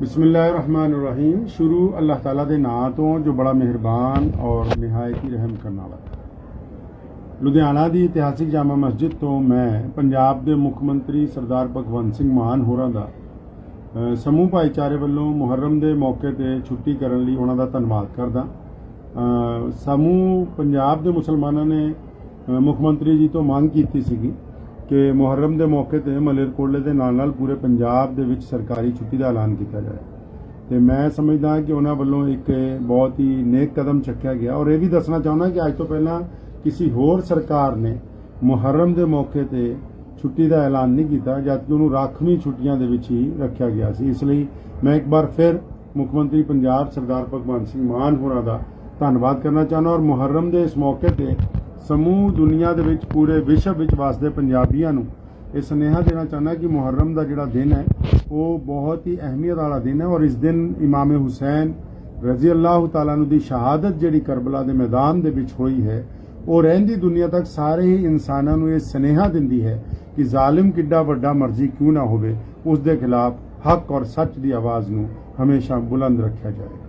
ਬਿਸਮਿਲ੍ਲਾਹਿਰਰਹਿਮਾਨਿਰਰਹੀਮ ਸ਼ੁਰੂ ਅੱਲਾਹ ਤਾਲਾ ਦੇ ਨਾਂ ਤੋਂ ਜੋ ਬੜਾ ਮਿਹਰਬਾਨ ਔਰ ਨਿਹਾਇਤ ਹੀ ਰਹਿਮ ਕਰਨ ਵਾਲਾ ਹੈ ਲੁਧਿਆਣਾ ਦੀ ਇਤਿਹਾਸਿਕ ਜਾਮਾ ਮਸਜਿਦ ਤੋਂ ਮੈਂ ਪੰਜਾਬ ਦੇ ਮੁੱਖ ਮੰਤਰੀ ਸਰਦਾਰ ਭਗਵੰਤ ਸਿੰਘ ਮਾਨ ਹੋਰਾਂ ਦਾ ਸਮੂਹ ਭਾਈਚਾਰੇ ਵੱਲੋਂ ਮੁਹਰਮ ਦੇ ਮੌਕੇ ਤੇ ਛੁੱਟੀ ਕਰਨ ਲਈ ਉਹਨਾਂ ਦਾ ਧੰਨਵਾਦ ਕਰਦਾ ਸਮੂਹ ਪੰਜਾਬ ਦੇ ਮੁਸਲਮਾਨਾਂ ਨੇ ਮੁੱਖ ਮੰਤਰੀ ਜੀ ਤੋਂ ਮੰਗ ਕੀਤੀ ਸੀਗੀ ਕਿ ਮੁਹਰਮ ਦੇ ਮੌਕੇ ਤੇ ਮਲੇਰਕੋਟਲੇ ਦੇ ਨਾਲ ਨਾਲ ਪੂਰੇ ਪੰਜਾਬ ਦੇ ਵਿੱਚ ਸਰਕਾਰੀ ਛੁੱਟੀ ਦਾ ਐਲਾਨ ਕੀਤਾ ਜਾਏ ਤੇ ਮੈਂ ਸਮਝਦਾ ਕਿ ਉਹਨਾਂ ਵੱਲੋਂ ਇੱਕ ਬਹੁਤ ਹੀ ਨੇਕ ਕਦਮ ਚੱਕਿਆ ਗਿਆ। ਔਰ ਇਹ ਵੀ ਦੱਸਣਾ ਚਾਹੁੰਦਾ ਕਿ ਅੱਜ ਤੋਂ ਪਹਿਲਾਂ ਕਿਸੇ ਹੋਰ ਸਰਕਾਰ ਨੇ ਮੁਹਰਮ ਦੇ ਮੌਕੇ ਤੇ ਛੁੱਟੀ ਦਾ ਐਲਾਨ ਨਹੀਂ ਕੀਤਾ, ਜਦਕਿ ਉਹਨੂੰ ਰਾਖਵੀਂ ਛੁੱਟੀਆਂ ਦੇ ਵਿੱਚ ਹੀ ਰੱਖਿਆ ਗਿਆ ਸੀ। ਇਸ ਲਈ ਮੈਂ ਇੱਕ ਵਾਰ ਫਿਰ ਮੁੱਖ ਮੰਤਰੀ ਪੰਜਾਬ ਸਰਦਾਰ ਭਗਵੰਤ ਸਿੰਘ ਮਾਨ ਹੋਰਾਂ ਦਾ ਧੰਨਵਾਦ ਕਰਨਾ ਚਾਹੁੰਦਾ ਔਰ ਮੁਹਰਮ ਦੇ ਇਸ ਮੌਕੇ ਤੇ ਸਮੂਹ ਦੁਨੀਆ ਦੇ ਵਿੱਚ ਪੂਰੇ ਵਿਸ਼ਵ ਵਿੱਚ ਵਸਦੇ ਪੰਜਾਬੀਆਂ ਨੂੰ ਇਹ ਸੁਨੇਹਾ ਦੇਣਾ ਚਾਹੁੰਦਾ ਕਿ ਮੁਹਰਮ ਦਾ ਜਿਹੜਾ ਦਿਨ ਹੈ, ਉਹ ਬਹੁਤ ਹੀ ਅਹਿਮੀਅਤ ਵਾਲਾ ਦਿਨ ਹੈ ਔਰ ਇਸ ਦਿਨ ਇਮਾਮ ਹੁਸੈਨ ਰਜ਼ੀ ਅੱਲਾਹੁ ਤਾਲਾ ਨੂੰ ਦੀ ਸ਼ਹਾਦਤ ਜਿਹੜੀ ਕਰਬਲਾ ਦੇ ਮੈਦਾਨ ਦੇ ਵਿੱਚ ਹੋਈ ਹੈ, ਉਹ ਰਹਿੰਦੀ ਦੁਨੀਆ ਤੱਕ ਸਾਰੇ ਹੀ ਇਨਸਾਨਾਂ ਨੂੰ ਇਹ ਸੁਨੇਹਾ ਦਿੰਦੀ ਹੈ ਕਿ ਜ਼ਾਲਿਮ ਕਿੱਡਾ ਵੱਡਾ ਮਰਜ਼ੀ ਕਿਉਂ ਨਾ ਹੋਵੇ ਉਸ ਦੇ ਖਿਲਾਫ ਹੱਕ ਔਰ ਸੱਚ ਦੀ ਆਵਾਜ਼ ਨੂੰ ਹਮੇਸ਼ਾ ਬੁਲੰਦ ਰੱਖਿਆ ਜਾਏ